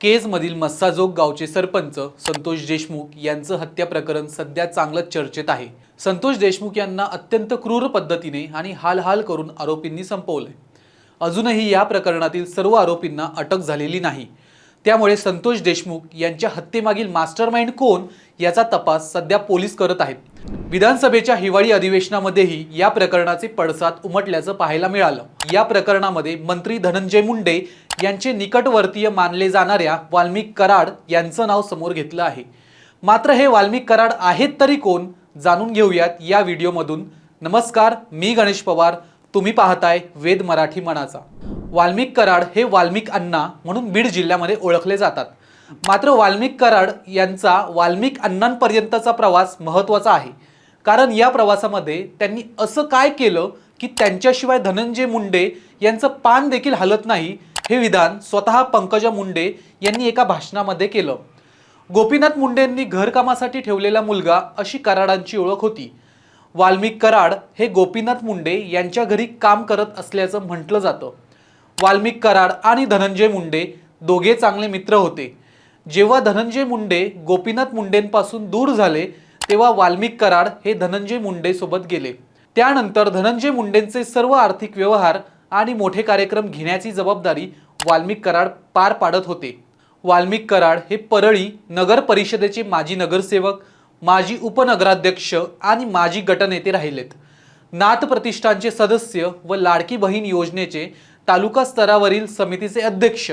केजमधील मस्साजोग गावचे सरपंच संतोष देशमुख यांचं हत्या प्रकरण सध्या चांगलंच चर्चेत आहे. संतोष देशमुख यांना अत्यंत क्रूर पद्धतीने आणि हालहाल करून आरोपींनी संपवलंय. अजूनही या प्रकरणातील सर्व आरोपींना अटक झालेली नाही. त्यामुळे संतोष देशमुख यांच्या हत्येमागील मास्टरमाइंड कोण याचा तपास सध्या पोलीस करत आहेत. विधानसभेच्या हिवाळी अधिवेशनामध्येही या प्रकरणाचे पडसाद उमटल्याचं पाहायला मिळालं. या प्रकरणामध्ये मंत्री धनंजय मुंडे यांचे निकटवर्तीय मानले जाणाऱ्या वाल्मिक कराड यांचं नाव समोर घेतलं आहे. मात्र हे वाल्मिक कराड आहेत तरी कोण? जाणून घेऊयात या व्हिडिओमधून. नमस्कार मी गणेश पवार. तुम्ही पाहताय वेद मराठी मनाचा. वाल्मिक कराड हे वाल्मिक अण्णा म्हणून बीड जिल्ह्यामध्ये ओळखले जातात. मात्र वाल्मिक कराड यांचा वाल्मिक अण्णांपर्यंतचा प्रवास महत्त्वाचा आहे. कारण या प्रवासामध्ये त्यांनी असं काय केलं की त्यांच्याशिवाय धनंजय मुंडे यांचं पान देखील हलत नाही हे विधान स्वतः पंकजा मुंडे यांनी एका भाषणामध्ये केलं. गोपीनाथ मुंडेंनी घरकामासाठी ठेवलेला मुलगा अशी कराडांची ओळख होती. वाल्मिक कराड हे गोपीनाथ मुंडे यांच्या घरी काम करत असल्याचं म्हटलं जातं. वाल्मिक कराड आणि धनंजय मुंडे दोघे चांगले मित्र होते. जेव्हा धनंजय मुंडे गोपीनाथ मुंडेंपासून दूर झाले तेव्हा वाल्मिक कराड हे धनंजय मुंडे सोबत गेले. त्यानंतर धनंजय मुंडेंचे सर्व आर्थिक व्यवहार आणि मोठे कार्यक्रम घेण्याची जबाबदारी वाल्मिक कराड पार पाडत होते. वाल्मिक कराड हे परळी नगर परिषदेचे माजी नगरसेवक माजी उपनगराध्यक्ष आणि माजी गटनेते राहिलेत. नाथ प्रतिष्ठानचे सदस्य व लाडकी बहीण योजनेचे तालुका स्तरावरील समितीचे अध्यक्ष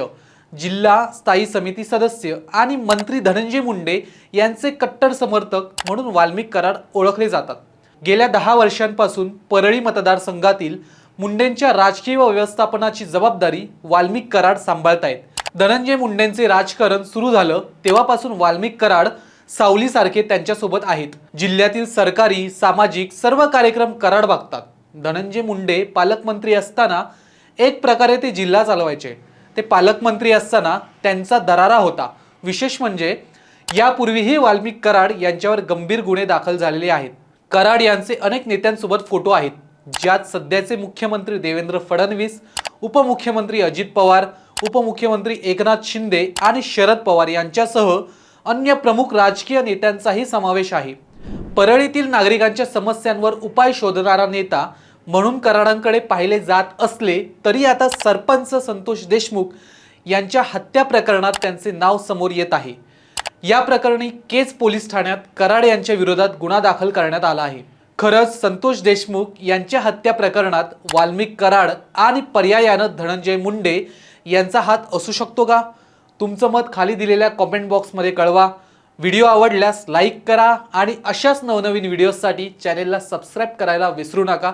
जिल्हा स्थायी समिती सदस्य आणि मंत्री धनंजय मुंडे यांचे कट्टर समर्थक म्हणून वाल्मिक कराड ओळखले जातात. गेल्या दहा वर्षांपासून परळी मतदारसंघातील मुंडेंच्या राजकीय व व्यवस्थापनाची जबाबदारी वाल्मिक कराड सांभाळतायत. धनंजय मुंडेंचे राजकारण सुरू झालं तेव्हापासून वाल्मिक कराड सावलीसारखे त्यांच्यासोबत आहेत. जिल्ह्यातील सरकारी सामाजिक सर्व कार्यक्रम कराड बघतात धनंजय मुंडे पालकमंत्री असताना एक प्रकारे ते जिल्हा चालवायचे. ते पालकमंत्री असताना त्यांचा दरारा होता. विशेष म्हणजे यापूर्वीही वाल्मिक कराड यांच्यावर गंभीर गुन्हे दाखल झालेले आहेत. कराड यांचे अनेक नेत्यांसोबत फोटो आहेत ज्यात सध्याचे मुख्यमंत्री देवेंद्र फडणवीस उपमुख्यमंत्री अजित पवार उपमुख्यमंत्री एकनाथ शिंदे आणि शरद पवार यांच्यासह अन्य प्रमुख राजकीय नेत्यांचाही समावेश आहे. परळीतील नागरिकांच्या समस्यांवर उपाय शोधणारा नेता म्हणून कराडांकडे पाहिले जात असले तरी आता सरपंच संतोष देशमुख यांच्या हत्या प्रकरणात त्यांचे नाव समोर येत आहे. या प्रकरणी केज पोलीस ठाण्यात कराड यांच्या विरोधात गुन्हा दाखल करण्यात आला आहे. खरंच संतोष देशमुख यांच्या हत्या प्रकरणात वाल्मिक कराड आणि पर्यायानं धनंजय मुंडे यांचा हात असू शकतो का? तुमचं मत खाली दिलेल्या कॉमेंट बॉक्समध्ये कळवा. व्हिडिओ आवडल्यास लाईक करा आणि अशाच नवनवीन व्हिडिओजसाठी चॅनेलला सबस्क्राईब करायला विसरू नका.